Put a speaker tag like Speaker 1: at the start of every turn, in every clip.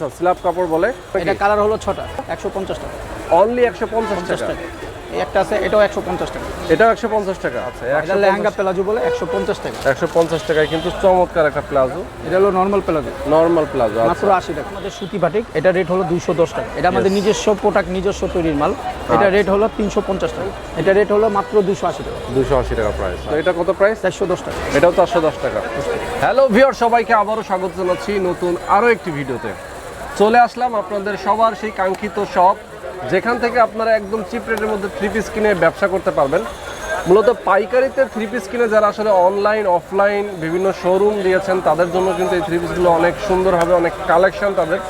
Speaker 1: Slab কাপড় বলে?
Speaker 2: এটা কালার হলো ছটা একশো পঞ্চাশ টাকা।
Speaker 1: অনলি একশো পঞ্চাশ টাকা?
Speaker 2: একটা আছে এটাও একশো পঞ্চাশ টাকা।
Speaker 1: এটাও একশো পঞ্চাশ টাকা? আচ্ছা
Speaker 2: এটা লেহেঙ্গা প্লাজো বলে একশো পঞ্চাশ টাকা।
Speaker 1: একশো পঞ্চাশ টাকায় কিন্তু চমৎকার একটা প্লাজো।
Speaker 2: এটা হলো নর্মাল প্লাজো।
Speaker 1: নর্মাল প্লাজো
Speaker 2: মাত্র আশি টাকা। আমাদের সুতি বাটিক এটা রেট হলো দুইশো দশ টাকা। এটা আমাদের নিজস্ব প্রোডাক্ট নিজস্ব তৈরির মাল। এটা রেট হলো তিনশো পঞ্চাশ টাকা। এটা রেট হলো মাত্র দুশো আশি টাকা।
Speaker 1: দুশো আশি টাকা প্রাইস তো এটা কত প্রাইস
Speaker 2: চারশো দশ টাকা।
Speaker 1: এটাও চারশো দশ টাকা। হ্যালো ভিওর সবাইকে আবারও স্বাগত জানাচ্ছি নতুন আরও একটি ভিডিওতে চলে আসলাম আপনাদের সবার সেই কাঙ্ক্ষিত শপ যেখান থেকে আপনারা একদম চিপ রেটের মধ্যে থ্রি পিস কিনে ব্যবসা করতে পারবেন। মূলত পাইকারিতে থ্রি পিস কিনে যারা আসলে অনলাইন অফলাইন বিভিন্ন শোরুম দিয়েছেন, তাদের জন্য কিন্তু এই থ্রি পিসগুলো অনেক সুন্দর হবে, অনেক কালেকশন তাদের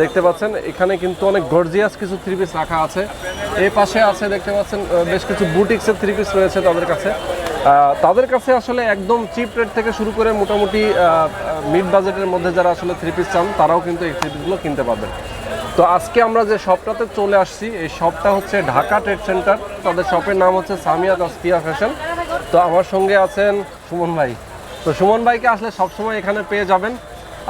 Speaker 1: দেখতে পাচ্ছেন, এখানে কিন্তু অনেক গর্জিয়াস কিছু থ্রি পিস রাখা আছে। এই পাশে আছে, দেখতে পাচ্ছেন বেশ কিছু বুটিক্সের থ্রি পিস রয়েছে তাদের কাছে। তাদের কাছে আসলে একদম চিপ রেট থেকে শুরু করে মোটামুটি মিড বাজেটের মধ্যে যারা আসলে থ্রি পিস চান, তারাও কিন্তু এই থ্রি পিসগুলো কিনতে পারবেন। তো আজকে আমরা যে শপটাতে চলে আসছি, এই শপটা হচ্ছে ঢাকা ট্রেড সেন্টার তাদের শপের নাম হচ্ছে সামিয়া তাসফিয়া ফ্যাশন তো আমার সঙ্গে আছেন সুমন ভাই। তো সুমন ভাইকে আসলে সবসময় এখানে পেয়ে যাবেন।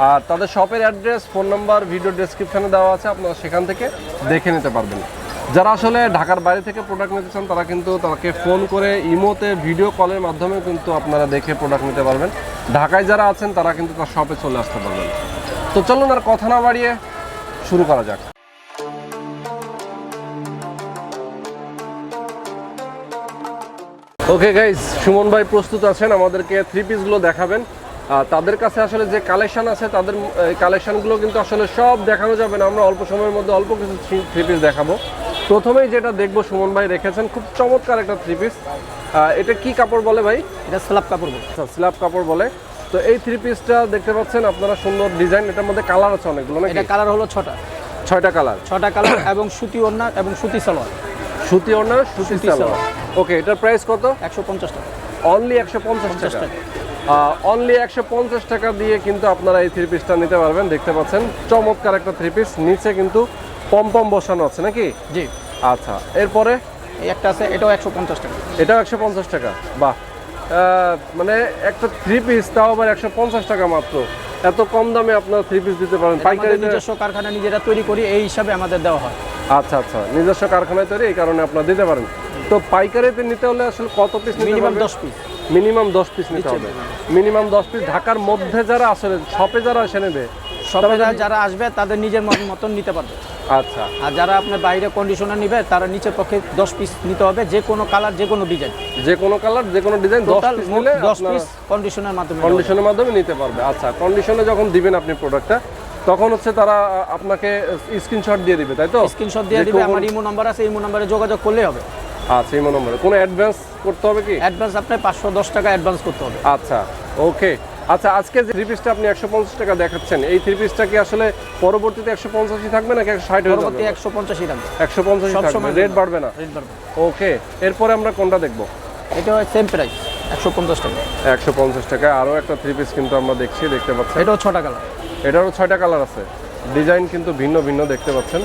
Speaker 1: আর তাদের শপের অ্যাড্রেস ফোন নাম্বার ভিডিও ডেসক্রিপশনে দেওয়া আছে, আপনারা সেখান থেকে দেখে নিতে পারবেন। যারা আসলে ঢাকার বাইরে থেকে প্রোডাক্ট নিতে চান, তারা কিন্তু তাকে ফোন করে ইমোতে ভিডিও কলের মাধ্যমে কিন্তু আপনারা দেখে প্রোডাক্ট নিতে পারবেন। ঢাকায় যারা আছেন, তারা কিন্তু তার শপে চলে আসতে পারবেন। তো চলুন আর কথা না বাড়িয়ে শুরু করা যাক। ওকে গাইজ সুমন ভাই প্রস্তুত আছেন, আমাদেরকে থ্রি পিসগুলো দেখাবেন। তাদের কাছে আসলে যে কালেকশন আছে তাদের কালেকশনগুলো কিন্তু আসলে সব দেখানো যাবে না। আমরা অল্প সময়ের মধ্যে অল্প কিছু থ্রি পিস দেখাবো। প্রথমেই যেটা দেখব সুমন ভাই রেখেছেন খুব চমৎকার একটা থ্রি পিস এটা কি কাপড় বলে ভাই?
Speaker 2: এটা স্ল্যাব কাপড় বলে।
Speaker 1: স্ল্যাব কাপড় বলে। তো এই থ্রি পিসটা দেখতে পাচ্ছেন আপনারা সুন্দর ডিজাইন এটার মধ্যে কালার আছে অনেকগুলো নাকি?
Speaker 2: এটা কালার হলো ছটা।
Speaker 1: ছয়টা কালার
Speaker 2: ছটা কালার এবং সুতি ওড়না এবং সুতি সালোয়ার।
Speaker 1: সুতি ওড়না সুতি সালোয়ার। ওকে এটার প্রাইস কত?
Speaker 2: একশো পঞ্চাশ টাকা।
Speaker 1: অনলি একশো পঞ্চাশ টাকা। অনলি একশো পঞ্চাশ টাকা দিয়ে কিন্তু আপনারা এই থ্রি পিসটা নিতে পারবেন। দেখতে পাচ্ছেন চমৎকার একটা থ্রি পিস নিচে কিন্তু পমপম বসানো আছে নাকি?
Speaker 2: জি।
Speaker 1: আচ্ছা এরপরে?
Speaker 2: একটা আছে এটাও একশো পঞ্চাশ টাকা।
Speaker 1: এটাও একশো পঞ্চাশ টাকা বাহ। মানে একটা থ্রি পিস তাও আবার একশো পঞ্চাশ টাকা মাত্র। এত কম দামে আপনারা থ্রি পিস দিতে পারেন। পাইকারি
Speaker 2: নিজস্ব কারখানা নিজেরা তৈরি করি এই হিসাবে আমাদের দেওয়া হয়।
Speaker 1: আচ্ছা আচ্ছা নিজস্ব কারখানায় তৈরি এই কারণে আপনারা দিতে পারেন। তো পাইকারিতে নিতে হলে আসলে কত পিস
Speaker 2: মিনিমাম দশ পিস
Speaker 1: মিনিমাম দশ পিস নিতে হবে। মিনিমাম দশ পিস ঢাকার মধ্যে যারা আসলে শপে যারা এসে নেবে
Speaker 2: সবাই যারা আসবে তাদের নিজের মতন নিতে পারবে।
Speaker 1: আচ্ছা।
Speaker 2: আর যারা আপনার বাইরে কন্ডিশনার নিবে তারা নিচের পক্ষে দশ পিস নিতে হবে যে কোনো কালার যে কোনো ডিজাইন
Speaker 1: যে কোনো কালার যে কোনো ডিজাইন দশ পিস নিলে
Speaker 2: দশ পিস কন্ডিশনের মাধ্যমে।
Speaker 1: কন্ডিশনের মাধ্যমে নিতে পারবে। আচ্ছা কন্ডিশনে যখন দিবেন আপনি প্রোডাক্টটা তখন হচ্ছে তারা আপনাকে স্ক্রিনশট দিয়ে দিবে তাই তো?
Speaker 2: স্ক্রিনশট দিয়ে দিবে আমার ইমো নাম্বার আছে ইমো নাম্বারে যোগাযোগ করলেই হবে।
Speaker 1: আচ্ছা ইমো নম্বরে কোনো অ্যাডভান্স করতে হবে কি?
Speaker 2: অ্যাডভান্স পাঁচশো দশ টাকা অ্যাডভান্স করতে হবে।
Speaker 1: আচ্ছা ওকে আচ্ছা আজকে যে থ্রি পিসটা আপনি একশো পঞ্চাশ টাকা দেখাচ্ছেন এই থ্রি পিসটা কি আসলে পরবর্তীতে একশো থাকবে নাকি একশো ষাট
Speaker 2: পরবর্তী একশো দাম
Speaker 1: একশো থাকবে রেট বাড়বে না?
Speaker 2: রেট বাড়বে।
Speaker 1: ওকে এরপরে আমরা কোনটা দেখব?
Speaker 2: এটা হয় সেম প্রাইস একশো পঞ্চাশ টাকা।
Speaker 1: একশো পঞ্চাশ টাকা আরও একটা থ্রি পিস কিন্তু আমরা দেখছি দেখতে পাচ্ছেন।
Speaker 2: এটাও ছটা কালার
Speaker 1: এটারও ছয়টা কালার আছে। ডিজাইন কিন্তু ভিন্ন ভিন্ন দেখতে পাচ্ছেন।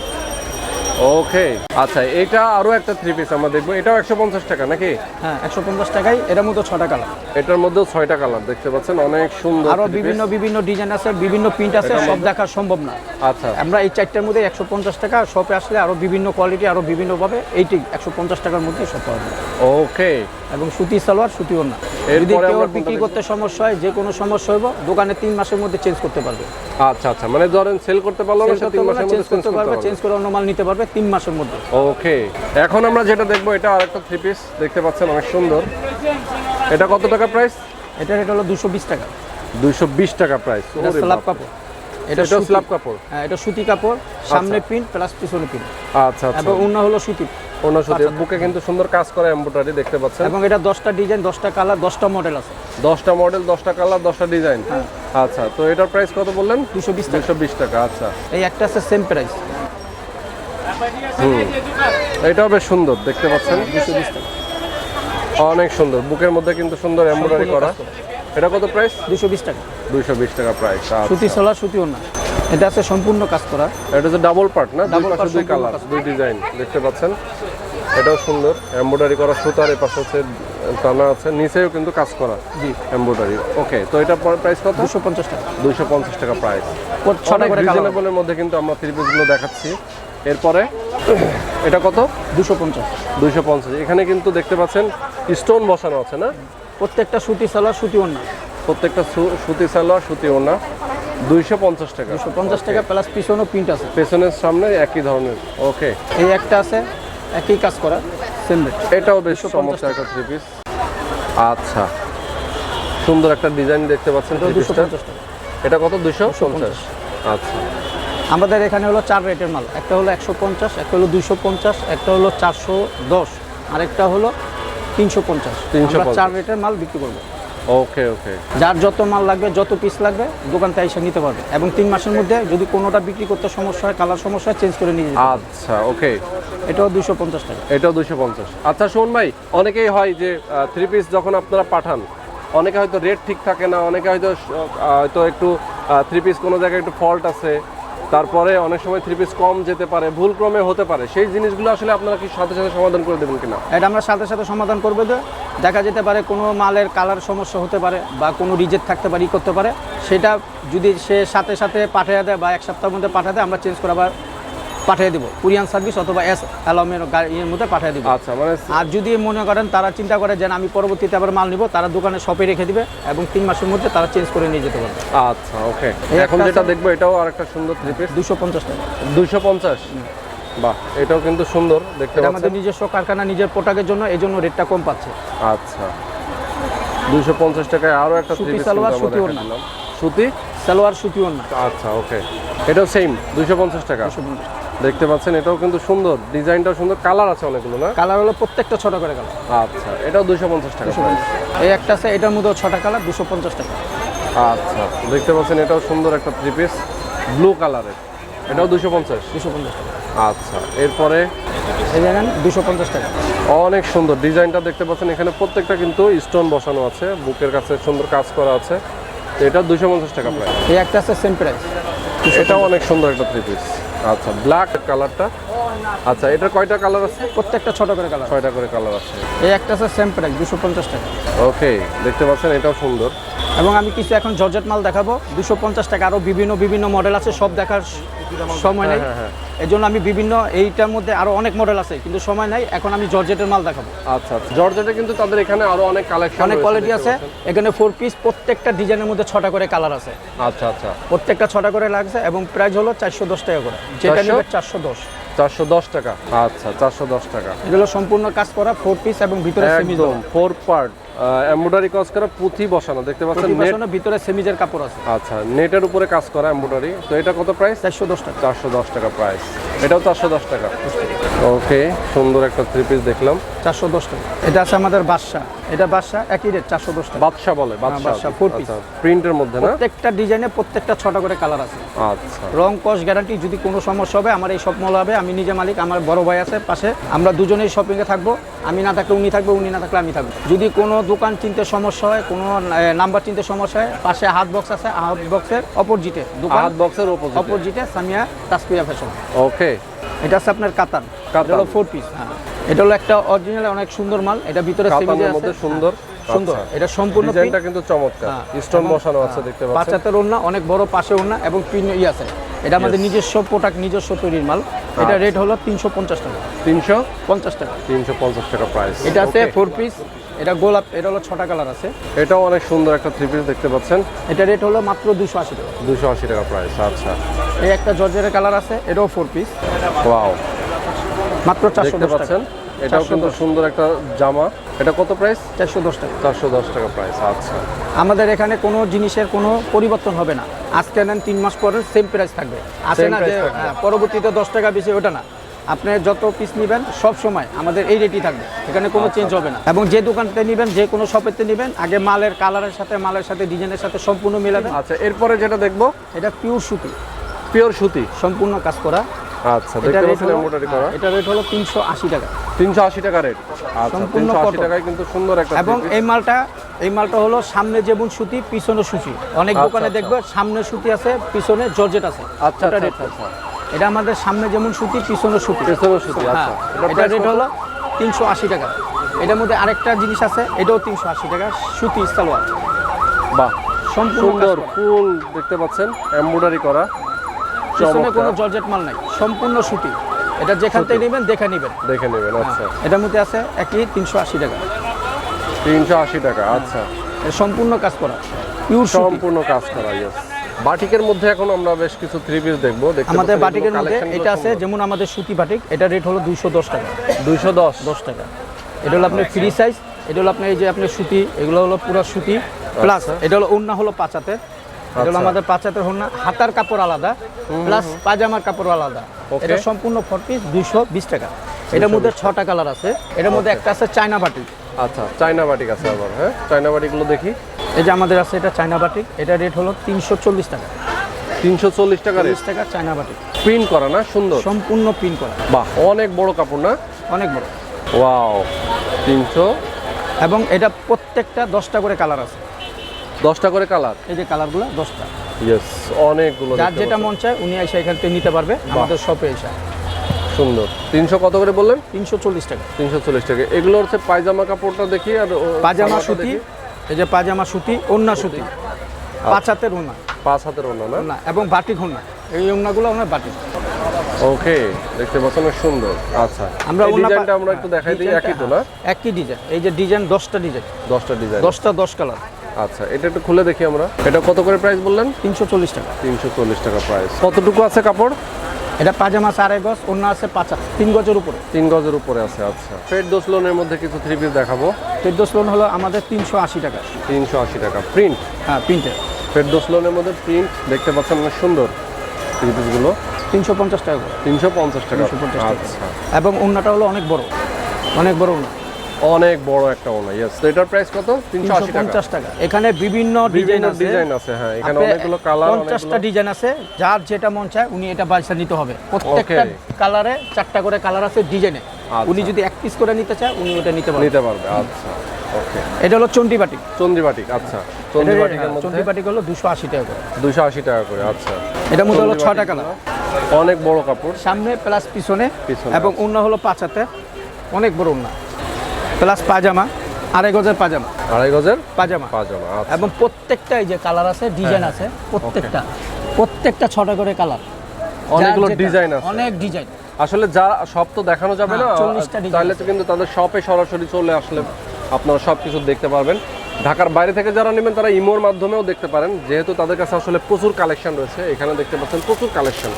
Speaker 1: ওকে। আচ্ছা এটা আরও একটা থ্রি পিস আমরা দেখব। এটাও একশো পঞ্চাশ টাকা নাকি?
Speaker 2: হ্যাঁ একশো পঞ্চাশ টাকায়। এটার মধ্যে ছটা কালার
Speaker 1: এটার মধ্যেও ছয়টা কালার দেখতে পাচ্ছেন? অনেক সুন্দর আরও
Speaker 2: বিভিন্ন বিভিন্ন ডিজাইন আছে বিভিন্ন প্রিন্ট আছে সব দেখা সম্ভব না।
Speaker 1: আচ্ছা।
Speaker 2: আমরা এই চারটার মধ্যে একশো পঞ্চাশ টাকা শপে আসলে আরও বিভিন্ন কোয়ালিটি আরও বিভিন্নভাবে এইটি একশো পঞ্চাশ টাকার মধ্যে সব পাওয়া যায়।
Speaker 1: ওকে।
Speaker 2: এবং সুতি সালোয়ার সুতি
Speaker 1: এরপরে
Speaker 2: যদি কেউ বিক্রি করতে সমস্যা হয় যে কোনো সমস্যা হইব দোকানে তিন মাসের মধ্যে চেঞ্জ করতে পারবে।
Speaker 1: আচ্ছা আচ্ছা মানে ধরেন সেল করতে পারল না তিন মাসের
Speaker 2: চেঞ্জ করতে পারবে
Speaker 1: চেঞ্জ
Speaker 2: করে অন্য মাল নিতে পারবে তিন মাসের মধ্যে।
Speaker 1: ওকে এখন আমরা যেটা দেখব এটা আরেকটা থ্রি পিস দেখতে পাচ্ছেন অনেক সুন্দর। এটা কত টাকা প্রাইস
Speaker 2: এটা রেট হলো দুশো বিশ টাকা।
Speaker 1: দুইশো বিশ টাকা প্রাইস
Speaker 2: এটা স্ল্যাব কাপড়। এটা
Speaker 1: এটা। স্ল্যাব কাপড়?
Speaker 2: হ্যাঁ এটা সুতি কাপড় সামনে প্রিন্ট প্লাস পিছনে প্রিন্ট
Speaker 1: আচ্ছা আচ্ছা।
Speaker 2: এবং অন্য হলো সুতি।
Speaker 1: অন্য বুকে কিন্তু সুন্দর কাজ করা এমব্রয়ডারি দেখতে পাচ্ছেন।
Speaker 2: এবং এটা দশটা ডিজাইন দশটা কালার দশটা মডেল আছে।
Speaker 1: দশটা মডেল দশটা কালার দশটা ডিজাইন
Speaker 2: হ্যাঁ।
Speaker 1: আচ্ছা তো এটার প্রাইস কত বললেন?
Speaker 2: দুশো বিশ
Speaker 1: দুশো বিশ টাকা আচ্ছা।
Speaker 2: এই একটা আছে সেম প্রাইস
Speaker 1: এটাও বেশ সুন্দর দেখতে পাচ্ছেন?
Speaker 2: দুশো বিশ টাকা।
Speaker 1: অনেক সুন্দর বুকের মধ্যে কিন্তু সুন্দর এমব্রয়ডারি করা। এটা কত প্রাইস
Speaker 2: দুশো বিশ টাকা।
Speaker 1: দুইশো বিশ টাকা প্রাইস
Speaker 2: সুতি সোলা সুতি ওনা এটা আছে সম্পূর্ণ কাজ করা।
Speaker 1: এটা হচ্ছে ডাবল পার্ট না? দুই
Speaker 2: Double
Speaker 1: পাশে দুই কালার। দুই ডিজাইন দেখতে পাচ্ছেন? এটাও সুন্দর। এমব্রয়ডারি করা সুতার এই পাশে হচ্ছে টানা আছে নিচেও কিন্তু কাজ করা
Speaker 2: জি।
Speaker 1: এমব্রয়ডারি ওকে তো এটা প্রাইস কত?
Speaker 2: দুশো পঞ্চাশ টাকা।
Speaker 1: দুইশো পঞ্চাশ টাকা প্রাইস
Speaker 2: ছটা
Speaker 1: অনেক রিজনেবলের মধ্যে কিন্তু আমরা থ্রি পিসগুলো দেখাচ্ছি। এরপরে এটা কত?
Speaker 2: দুশো পঞ্চাশ।
Speaker 1: দুইশো পঞ্চাশ। এখানে কিন্তু দেখতে পাচ্ছেন স্টোন বসানো আছে না?
Speaker 2: প্রত্যেকটা সুতি সালোয়ার সুতি ওড়না।
Speaker 1: প্রত্যেকটা সুতি সালোয়ার সুতি ওনা দুইশো পঞ্চাশ টাকা।
Speaker 2: দুশো পঞ্চাশ টাকা প্লাস পিছনেও প্রিন্ট আছে।
Speaker 1: পেছনের সামনে একই ধরনের। ওকে
Speaker 2: এই একটা আছে একই কাজ করা সেম রেট
Speaker 1: এটাও বেশ
Speaker 2: 250
Speaker 1: চমৎকার একটা থ্রি পিস আচ্ছা। সুন্দর একটা ডিজাইন দেখতে পাচ্ছেন এটা কত? দুশো পঞ্চাশ। আচ্ছা।
Speaker 2: আমাদের এখানে হলো চার রেটের মাল। একটা হলো একশো পঞ্চাশ একটা হলো দুশো পঞ্চাশ একটা হলো চারশো দশ আরেকটা হলো তিনশো পঞ্চাশ।
Speaker 1: 350
Speaker 2: চার রেটের মাল বিক্রি করব।
Speaker 1: ওকে ওকে
Speaker 2: যার যত মাল লাগবে যত পিস লাগবে দোকান থেকে এসে নিতে পারবে। এবং তিন মাসের মধ্যে যদি কোনোটা বিক্রি করতে সমস্যা হয় কালার সমস্যা হয় চেঞ্জ করে নিয়ে যেতে পারবে।
Speaker 1: আচ্ছা ওকে
Speaker 2: এটাও দুশো পঞ্চাশ টাকা।
Speaker 1: এটাও দুশো পঞ্চাশ। আচ্ছা শোন ভাই অনেকেই হয় যে থ্রি পিস যখন আপনারা পাঠান অনেকে হয়তো রেট ঠিক থাকে না অনেকে হয়তো আহ, হয়তো একটু থ্রি পিস কোনো জায়গায় একটু ফল্ট আছে তারপরে অনেক সময় থ্রি পিস কম যেতে পারে ভুল ক্রমে হতে পারে। সেই জিনিসগুলো আসলে আপনারা কি সাথে সাথে সমাধান করে দেবেন কিনা?
Speaker 2: এটা আমরা সাথে সাথে সমাধান করবে যে দেখা যেতে পারে কোনো মালের কালার সমস্যা হতে পারে বা কোনো রিজেক্ট থাকতে পারে ই করতে পারে। সেটা যদি সে সাথে সাথে পাঠিয়ে দেয় বা এক সপ্তাহের মধ্যে পাঠাতে আমরা চেঞ্জ করে আবার পাঠিয়ে দেবো। কুরিয়ান সার্ভিস অথবা এস অ্যালামের ইয়ের মধ্যে পাঠিয়ে দেবো।
Speaker 1: আচ্ছা মানে
Speaker 2: আর যদি মনে করেন তারা চিন্তা করে যে না, আমি পরবর্তীতে আবার মাল নিব তারা দোকানে শপে রেখে দিবে এবং তিন মাসের মধ্যে তারা চেঞ্জ করে নিয়ে যেতে পারবে।
Speaker 1: আচ্ছা ওকে এখন যেটা দেখব এটাও আর একটা সুন্দর থ্রি পিস
Speaker 2: দুশো পঞ্চাশ টাকা।
Speaker 1: দুশো পঞ্চাশ? বাহ এটাও কিন্তু সুন্দর দেখতে
Speaker 2: এটা আমাদের নিজস্ব কারখানা নিজের প্রোডাক্টের জন্য এই জন্য রেটটা কম পাচ্ছে।
Speaker 1: আচ্ছা। দুইশো পঞ্চাশ টাকায় আরও একটা
Speaker 2: সুতি সালোয়ার, সুতি ওড়না।
Speaker 1: সুতি
Speaker 2: সালোয়ার সুতি ওড়না
Speaker 1: আচ্ছা ওকে এটাও সেম দুইশো পঞ্চাশ টাকা। দেখতে পাচ্ছেন এটাও কিন্তু সুন্দর ডিজাইনটাও সুন্দর কালার আছে অনেকগুলো না?
Speaker 2: কালার হলো প্রত্যেকটা ছটা করে কালার।
Speaker 1: আচ্ছা এটাও দুইশো পঞ্চাশ টাকা
Speaker 2: এই একটা আছে এটার মধ্যেও ছটা কালার দুশো পঞ্চাশ টাকা।
Speaker 1: আচ্ছা দেখতে পাচ্ছেন এটাও সুন্দর একটা থ্রি পিস ব্লু কালারের এটাও দুশো পঞ্চাশ।
Speaker 2: দুশো পঞ্চাশ টাকা।
Speaker 1: আচ্ছা এরপরে?
Speaker 2: এই দেখেন দুশো পঞ্চাশ টাকা।
Speaker 1: অনেক সুন্দর ডিজাইনটা দেখতে পাচ্ছেন এখানে প্রত্যেকটা কিন্তু স্টোন বসানো আছে বুকের কাছে সুন্দর কাজ করা আছে। তো এটা দুশো পঞ্চাশ টাকা প্রায়।
Speaker 2: এই একটা আছে সেম প্রাইস
Speaker 1: এটাও অনেক সুন্দর একটা থ্রি পিস আচ্ছা ব্ল্যাক কালারটা আচ্ছা এটার কয়টা কালার আছে?
Speaker 2: প্রত্যেকটা ছটা করে কালার
Speaker 1: ছয়টা করে কালার আছে।
Speaker 2: এই একটা আছে সেম প্রাইস দুশো পঞ্চাশ টাকা।
Speaker 1: ওকে দেখতে পাচ্ছেন এটাও সুন্দর।
Speaker 2: এবং আমি কিছু এখন জর্জেট মাল দেখাবো। দুশো পঞ্চাশ টাকা আরও বিভিন্ন বিভিন্ন মডেল আছে সব দেখার সময় নেই। এই জন্য আমি বিভিন্ন এইটার মধ্যে আরও অনেক মডেল আছে কিন্তু সময় নাই এখন আমি জর্জেটের মাল দেখাবো।
Speaker 1: আচ্ছা আচ্ছা। জর্জেটে কিন্তু তাদের এখানে আরও অনেক কালেকশন
Speaker 2: অনেক কোয়ালিটি আছে। এখানে ফোর পিস প্রত্যেকটা ডিজাইনের মধ্যে ছটা করে কালার আছে।
Speaker 1: আচ্ছা আচ্ছা।
Speaker 2: প্রত্যেকটা ছটা করে লাগছে এবং প্রাইস হলো চারশো দশ টাকা করে। যেটা
Speaker 1: 400?
Speaker 2: নেবে চারশো দশ।
Speaker 1: চারশো দশ টাকা। আচ্ছা চারশো দশ টাকা।
Speaker 2: এগুলো সম্পূর্ণ কাজ করা ফোর পিস এবং ভিতরে
Speaker 1: ফোর পার্ট এমব্রয়ডারি কাজ করা পুঁথি বসানো দেখতে পাচ্ছেন নেট
Speaker 2: ভিতরে সেমিজের কাপড় আছে।
Speaker 1: আচ্ছা নেটের উপরে কাজ করা এমব্রয়ডারি তো এটা কত প্রাইস
Speaker 2: চারশো দশ টাকা।
Speaker 1: চারশো দশ টাকা প্রাইস এটাও চারশো দশ টাকা। ওকে সুন্দর একটা থ্রি পিস দেখলাম।
Speaker 2: চারশো দশ টাকা। এটা আছে আমাদের বাদশা এটা বাদশা একই রেট চারশো দশ টাকা।
Speaker 1: বাদশা বলে বাদশা
Speaker 2: piece।
Speaker 1: আচ্ছা প্রিন্টের মধ্যে না?
Speaker 2: প্রত্যেকটা ডিজাইনে প্রত্যেকটা ছটা করে কালার আছে।
Speaker 1: আচ্ছা।
Speaker 2: রং কস গ্যারান্টি যদি কোনো সমস্যা হবে আমার এই শপ মল হবে আমি নিজে মালিক আমার বড় ভাই আছে পাশে আমরা দুজনেই শপিং এ থাকব আমি না থাকলে উনি থাকবে উনি না থাকলে আমি থাকব। যদি কোনো দোকান চিনতে সমস্যা হয় কোনো নাম্বার চিনতে সমস্যা হয় পাশে হাত বক্স আছে হাত বক্সের অপোজিটে দোকান।
Speaker 1: হাত বক্সের অপোজিট
Speaker 2: অপোজিটে সামিয়া তাসপিয়া ফ্যাশন
Speaker 1: ওকে
Speaker 2: এটা আছে আপনার কাতান।
Speaker 1: কাতান।
Speaker 2: হলো ফোর পিস হ্যাঁ। এটা হলো একটা অরিজিনাল অনেক সুন্দর মাল। এটা ভিতরে সেমিজে আছে।
Speaker 1: সুন্দর।
Speaker 2: হ্যাঁ, সুন্দর।
Speaker 1: আচ্ছা।
Speaker 2: এটা সম্পূর্ণ
Speaker 1: ডিজাইনটা কিন্তু চমৎকার।
Speaker 2: হ্যাঁ,
Speaker 1: স্টোন
Speaker 2: এবং,
Speaker 1: বসানো আছে
Speaker 2: হ্যাঁ,
Speaker 1: দেখতে
Speaker 2: পাঁচ
Speaker 1: পাচ্ছেন।
Speaker 2: হাতের ওড়না অনেক বড় পাশে ওড়না এবং পিন ই আছে। এটা আমাদের নিজস্ব প্রোডাক্ট নিজস্ব তৈরির মাল। এটা
Speaker 1: আচ্ছা।
Speaker 2: রেট হলো তিনশো পঞ্চাশ টাকা।
Speaker 1: তিনশো?
Speaker 2: পঞ্চাশ টাকা।
Speaker 1: তিনশো পঞ্চাশ টাকা প্রাইস
Speaker 2: এটা আছে ফোর পিস এটা গোলাপ এটা হলো ছটা কালার আছে।
Speaker 1: এটাও অনেক সুন্দর একটা থ্রি পিস দেখতে পাচ্ছেন।
Speaker 2: এটা রেট হলো মাত্র দুশো আশি টাকা।
Speaker 1: দুশো আশি টাকা প্রাইস আচ্ছা।
Speaker 2: এই একটা জর্জের কালার আছে এটাও ফোর পিস
Speaker 1: ওয়াও
Speaker 2: মাত্র চারশো টাকা।
Speaker 1: পাচ্ছেন? এটাও কিন্তু সুন্দর একটা জামা। এটা কত প্রাইস
Speaker 2: চারশো দশ টাকা।
Speaker 1: চারশো দশ টাকা প্রাইস আচ্ছা।
Speaker 2: আমাদের এখানে কোনো জিনিসের কোনো পরিবর্তন হবে না। আজকে নেন তিন মাস পরে সেম প্রাইস থাকবে। আছে না যে। হ্যাঁ, পরবর্তীতে দশ টাকা বেশি ওটা না। আপনি যত পিস নেবেন সব সময় আমাদের এই রেটই থাকবে। এখানে কোনো
Speaker 1: আচ্ছা,
Speaker 2: চেঞ্জ হবে না। এবং যে দোকানতে নেবেন যে কোনো শপেতে নেবেন আগে মালের কালারের সাথে মালের সাথে ডিজাইনের সাথে সম্পূর্ণ মিলাবেন।
Speaker 1: আচ্ছা এরপরে যেটা দেখব?
Speaker 2: এটা পিওর সুতি।
Speaker 1: পিওর সুতি।
Speaker 2: সম্পূর্ণ কাজ করা।
Speaker 1: আচ্ছা দেখতে পাচ্ছেন এমব্রয়ডারি করা?
Speaker 2: এটা রেট হলো তিনশো আশি টাকা।
Speaker 1: তিনশো আশি টাকা রেট আচ্ছা
Speaker 2: সম্পূর্ণ
Speaker 1: তিনশো আশি
Speaker 2: cotton।
Speaker 1: টাকায় কিন্তু সুন্দর একটা
Speaker 2: এবং এই মালটা এই মালটা হলো সামনে যেমন সুতি পিছনে সুতি। অনেক
Speaker 1: আচ্ছা,
Speaker 2: দোকানে
Speaker 1: আচ্ছা।
Speaker 2: দেখবে সামনে সুতি আছে পিছনে জর্জেট আছে।
Speaker 1: আচ্ছা
Speaker 2: ওটা
Speaker 1: আচ্ছা আচ্ছা, আচ্ছা।
Speaker 2: এটা আমাদের সামনে যেমন সুতি পিছনে সুতি।
Speaker 1: পেছনেও সুতি, আচ্ছা।
Speaker 2: হ্যাঁ, এটা রেট? হলো তিনশো আশি টাকা। এটার মধ্যে আরেকটা জিনিস আছে এটাও তিনশো আশি টাকা সুতি সালোয়ার।
Speaker 1: বাহ
Speaker 2: সম্পূর্ণ
Speaker 1: সুন্দর ফুল দেখতে পাচ্ছেন এমব্রয়ডারি করা।
Speaker 2: পিছনে কোনো জর্জেট মাল নাই সম্পূর্ণ সুতি। এটা যেখান থেকে নেবেন দেখে নেবেন।
Speaker 1: দেখে নেবেন আচ্ছা।
Speaker 2: এটার মধ্যে আছে একই তিনশো আশি টাকা।
Speaker 1: তিনশো আশি টাকা আচ্ছা।
Speaker 2: সম্পূর্ণ কাজ করা পিওর
Speaker 1: সম্পূর্ণ কাজ করা ইয়েস বাটিকের মধ্যে এখন আমরা বেশ কিছু থ্রি পিস দেখব।
Speaker 2: আমাদের বাটিকের মধ্যে এটা আছে যেমন আমাদের সুতি বাটিক এটা রেট হলো দুইশো দশ টাকা।
Speaker 1: দুইশো
Speaker 2: দশ? দশ টাকা। এটা হলো আপনার ফ্রি সাইজ এটা হলো আপনার এই যে আপনার সুতি এগুলো হলো পুরো সুতি প্লাস এটা হলো অন্য হলো পাঁচ হলো
Speaker 1: আচ্ছা।
Speaker 2: আমাদের হাতের হাতার কাপড় আলাদা প্লাস পাজামার কাপড় আলাদা। এটা সম্পূর্ণ ফোর পিস দুইশো বিশ টাকা। এটার মধ্যে ছটা কালার আছে। এটার মধ্যে একটা আছে চায়না বাটিক
Speaker 1: আচ্ছা চায়না বাটিক আছে আবার হ্যাঁ? চায়না বাটিকগুলো দেখি।
Speaker 2: এই যে আমাদের আছে এটা চায়না বাটিক। এটা রেট হলো তিনশো চল্লিশ টাকা।
Speaker 1: তিনশো চল্লিশ টাকা
Speaker 2: চল্লিশ টাকা চায়না বাটিক।
Speaker 1: প্রিন্ট করা না? সুন্দর।
Speaker 2: সম্পূর্ণ প্রিন্ট করা।
Speaker 1: বাহ অনেক বড় কাপড় না?
Speaker 2: অনেক বড়।
Speaker 1: ওয়াও তিনশো।
Speaker 2: এবং এটা প্রত্যেকটা দশটা করে কালার আছে।
Speaker 1: দশটা করে কালার?
Speaker 2: এই যে কালারগুলো দশটা।
Speaker 1: ইয়েস অনেকগুলো
Speaker 2: যার যেটা মন চায় উনি এসে এখান থেকে নিতে পারবে আমাদের শপে এসে।
Speaker 1: সুন্দর। তিনশো কত করে বললেন?
Speaker 2: তিনশো চল্লিশ টাকা।
Speaker 1: তিনশো চল্লিশ টাকা। এগুলো হচ্ছে পায়জামা কাপড়টা দেখি আর
Speaker 2: পাজামা সুতি এই যে পাজামা সুতি ওন্না সুতি। পাঁচ হাতের ওন্না।
Speaker 1: পাঁচ হাতের অন্য না?
Speaker 2: ওন্না এবং বাটিক ওন্না। এই ওন্নাগুলো আমরা বাটিক।
Speaker 1: ওকে দেখতে পাচ্ছেন সুন্দর। আচ্ছা
Speaker 2: আমরা
Speaker 1: ডিজাইনটা আমরা একটু দেখাই দিই একই তো না?
Speaker 2: হ্যাঁ, একই ডিজাইন। এই যে ডিজাইন দশটা ডিজাইন।
Speaker 1: দশটা ডিজাইন।
Speaker 2: দশটা দশ কালার।
Speaker 1: আচ্ছা এটা একটু খুলে দেখি আমরা। এটা কত করে প্রাইস বললেন?
Speaker 2: তিনশো চল্লিশ টাকা।
Speaker 1: তিনশো চল্লিশ টাকা প্রাইস কতটুকু আছে কাপড়?
Speaker 2: এটা পাজামা আছে আড়াই গজ ওন্না আছে পাঁচ তিন গজের উপরে।
Speaker 1: তিন গজের উপরে আছে আচ্ছা। ফেড দোষ লোনের মধ্যে কিছু থ্রি পিস দেখাবো।
Speaker 2: ফেরদোস লোন হলো আমাদের তিনশো আশি টাকা।
Speaker 1: তিনশো আশি টাকা। প্রিন্ট
Speaker 2: হ্যাঁ প্রিন্টে
Speaker 1: ফেড দোষ লোনের মধ্যে প্রিন্ট দেখতে পাচ্ছেন অনেক সুন্দর থ্রি পিসগুলো
Speaker 2: তিনশো পঞ্চাশ টাকা। করে
Speaker 1: তিনশো পঞ্চাশ টাকা।
Speaker 2: 350 টাকা।
Speaker 1: আচ্ছা।
Speaker 2: এবং ওন্নাটা হলো অনেক বড়। অনেক বড় ওন্না
Speaker 1: অনেক বড় একটা ওনা ইয়েস তো এটার প্রাইস কত? তিনশো
Speaker 2: তিনশো
Speaker 1: আশি টাকা।
Speaker 2: পঞ্চাশ টাকা। এখানে বিভিন্ন ডিজাইন আছে
Speaker 1: ডিজাইন আছে। হ্যাঁ এখানে অনেকগুলো কালার
Speaker 2: পঞ্চাশটা ডিজাইন আছে। যার যেটা মন চায় উনি এটা বাইসা নিতে হবে। প্রত্যেকটা কালারে চারটা করে কালার আছে ডিজাইনে
Speaker 1: আচ্ছা।
Speaker 2: উনি যদি এক পিস করে নিতে চায় উনি ওটা নিতে পারবেন
Speaker 1: নিতে পারবে আচ্ছা ওকে
Speaker 2: এটা হলো চন্ডি বাটিক।
Speaker 1: চন্দ্রিবাটিক আচ্ছা।
Speaker 2: এটা
Speaker 1: চন্দ্রিবাটিকের মধ্যে?
Speaker 2: বাটিক হলো দুশো আশি টাকা করে।
Speaker 1: দুশো আশি টাকা করে আচ্ছা।
Speaker 2: এটার মধ্যে হলো ছটা
Speaker 1: চন্দ্রিবাটিক
Speaker 2: কালার
Speaker 1: অনেক বড় কাপড়।
Speaker 2: সামনে প্লাস পিছনে এবং। অন্য হলো পাঁচ হাতে অনেক বড় অন্য প্লাস পাজামা আড়াই গজের পাজামা।
Speaker 1: আড়াই গজের
Speaker 2: পাজামা।
Speaker 1: পাজামা আচ্ছা।
Speaker 2: এবং প্রত্যেকটা এই যে কালার আছে ডিজাইন
Speaker 1: হ্যাঁ,
Speaker 2: আছে প্রত্যেকটা। প্রত্যেকটা ছটা করে কালার।
Speaker 1: অনেকগুলো ডিজাইন আছে।
Speaker 2: অনেক ডিজাইন।
Speaker 1: আসলে যা সব তো দেখানো যাবে না
Speaker 2: হ্যাঁ, 40টা
Speaker 1: তাহলে তো কিন্তু তাদের শপে সরাসরি চলে আসলে আপনারা সব কিছু দেখতে পারবেন। ঢাকার বাইরে থেকে যারা নেবেন তারা ইমোর মাধ্যমেও দেখতে পারেন। যেহেতু তাদের কাছে আসলে প্রচুর কালেকশন রয়েছে এখানে দেখতে পাচ্ছেন প্রচুর কালেকশন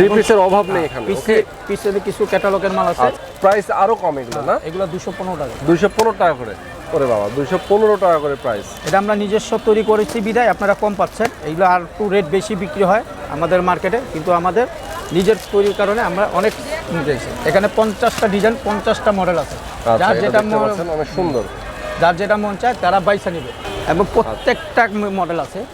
Speaker 1: থ্রি পিসের অভাব নেই এখানে
Speaker 2: পিছে পিছে কিছু ক্যাটালগের মাল আছে।
Speaker 1: প্রাইস আরও কম এগুলো না?
Speaker 2: এগুলো দুশো পনেরো টাকা।
Speaker 1: দুইশো পনেরো টাকা করে। করে বাবা দুইশো পনেরো টাকা করে প্রাইস
Speaker 2: এটা আমরা নিজস্ব তৈরি করেছি বিদায় আপনারা কম পাচ্ছেন। এইগুলো আর একটু রেট বেশি বিক্রি হয় আমাদের মার্কেটে কিন্তু আমাদের নিজের তৈরির কারণে আমরা অনেক নিয়েছি এখানে পঞ্চাশটা ডিজাইন পঞ্চাশটা মডেল আছে।
Speaker 1: আচ্ছা
Speaker 2: যার যেটা মন-
Speaker 1: অনেক সুন্দর।
Speaker 2: যার যেটা মন চায় তারা বাইসা নেবে। এবং প্রত্যেকটা মডেল আছে।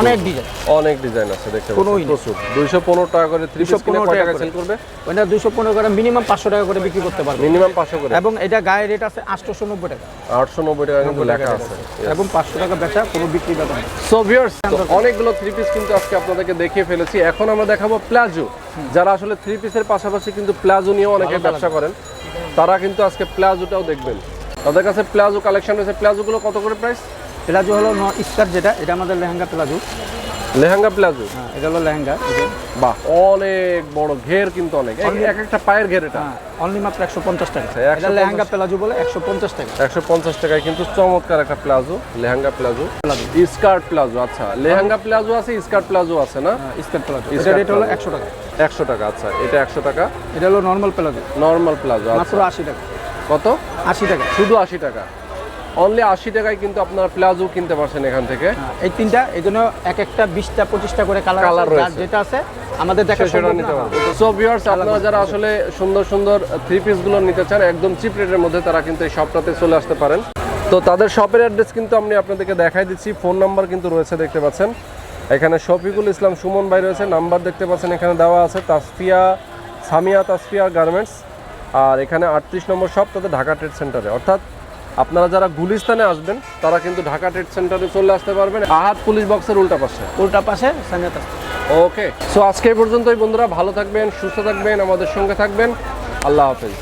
Speaker 2: অনেক ডিজাইন
Speaker 1: অনেক ডিজাইন আছে দেখতে পাচ্ছেন প্রচুর। দুইশো পনেরো টাকা করে থ্রি পিস
Speaker 2: 215
Speaker 1: কয়
Speaker 2: টাকা
Speaker 1: টাকা সেল করবে?
Speaker 2: ওইটা দুশো করে মিনিমাম পাঁচশো টাকা করে বিক্রি করতে পারবে।
Speaker 1: মিনিমাম পাঁচশো করে।
Speaker 2: এবং এটা গায়ে রেট আছে আটশোশো নব্বই টাকা।
Speaker 1: আটশো নব্বই টাকা কিন্তু লেখা আছে।
Speaker 2: এবং পাঁচশো টাকা বেচা কোনো বিক্রি ব্যাপার না
Speaker 1: সো ভিউয়ার্স অনেকগুলো থ্রি পিস কিন্তু আজকে আপনাদেরকে দেখিয়ে ফেলেছি। এখন আমরা দেখাবো প্লাজো যারা আসলে থ্রি পিসের পাশাপাশি কিন্তু প্লাজো নিয়েও অনেকে ব্যবসা করেন তারা কিন্তু আজকে প্লাজোটাও দেখবেন। তাদের কাছে প্লাজো কালেকশন রয়েছে। প্লাজোগুলো কত করে প্রাইস
Speaker 2: প্লাজো হলো ন স্কার্ট যেটা এটা আমাদের লেহেঙ্গা প্লাজো।
Speaker 1: লেহেঙ্গা প্লাজো?
Speaker 2: হ্যাঁ এটা হলো লেহেঙ্গা
Speaker 1: বাহ অনেক বড় ঘের কিন্তু অনেক। এক- এক একটা পায়ের ঘের এটা।
Speaker 2: হ্যাঁ অনলি মাত্র একশো পঞ্চাশ টাকা।
Speaker 1: আচ্ছা, 150
Speaker 2: এটা লেহেঙ্গা প্লাজো বলে একশো পঞ্চাশ টাকা।
Speaker 1: একশো পঞ্চাশ টাকায় কিন্তু চমৎকার একটা palazzo lehenga palazzo. Skirt palazzo আচ্ছা লেহেঙ্গা প্লাজো আছে স্কার্ট প্লাজো আছে না?
Speaker 2: Skirt palazzo. এটা রেট হলো। একশো টাকা।
Speaker 1: একশো টাকা আচ্ছা এটা একশো টাকা।
Speaker 2: এটা হলো নর্মাল প্লাজো।
Speaker 1: নর্মাল প্লাজো
Speaker 2: মাত্র
Speaker 1: আচ্ছা।
Speaker 2: আশি টাকা।
Speaker 1: কত?
Speaker 2: আশি টাকা।
Speaker 1: শুধু আশি টাকা। অনলি আশি টাকায় কিন্তু আপনার প্লাজো কিনতে পারছেন এখান থেকে।
Speaker 2: হ্যাঁ, এই তিনটা এই জন্য এক একটা বিশটা পঁচিশটা করে কালার কালার
Speaker 1: রয়েছে।
Speaker 2: যেটা আছে আমাদের দেখা
Speaker 1: সেটা নিতে পারবেন। সো ভিউয়ার্স আপনারা যারা আসলে সুন্দর সুন্দর থ্রি পিসগুলো নিতে চান একদম চিপ রেটের মধ্যে তারা কিন্তু এই শপটাতে চলে আসতে পারেন। তো তাদের শপের অ্যাড্রেস কিন্তু আমি আপনাদেরকে দেখাই দিচ্ছি। ফোন নাম্বার কিন্তু রয়েছে দেখতে পাচ্ছেন। এখানে শফিকুল ইসলাম সুমন ভাই রয়েছে নাম্বার দেখতে পাচ্ছেন এখানে দেওয়া আছে তাসফিয়া সামিয়া তাসফিয়া গার্মেন্টস আর এখানে আটত্রিশ নম্বর শপ তাদের ঢাকা ট্রেড সেন্টারে অর্থাৎ আপনারা যারা গুলিস্তানে আসবেন তারা কিন্তু ঢাকা ট্রেড সেন্টারে চলে আসতে পারবেন। আহাত পুলিশ বক্সের উল্টা পাশে।
Speaker 2: উল্টা পাশে
Speaker 1: ওকে সো আজকে এই পর্যন্তই বন্ধুরা ভালো থাকবেন সুস্থ থাকবেন আমাদের সঙ্গে থাকবেন। আল্লাহ হাফেজ।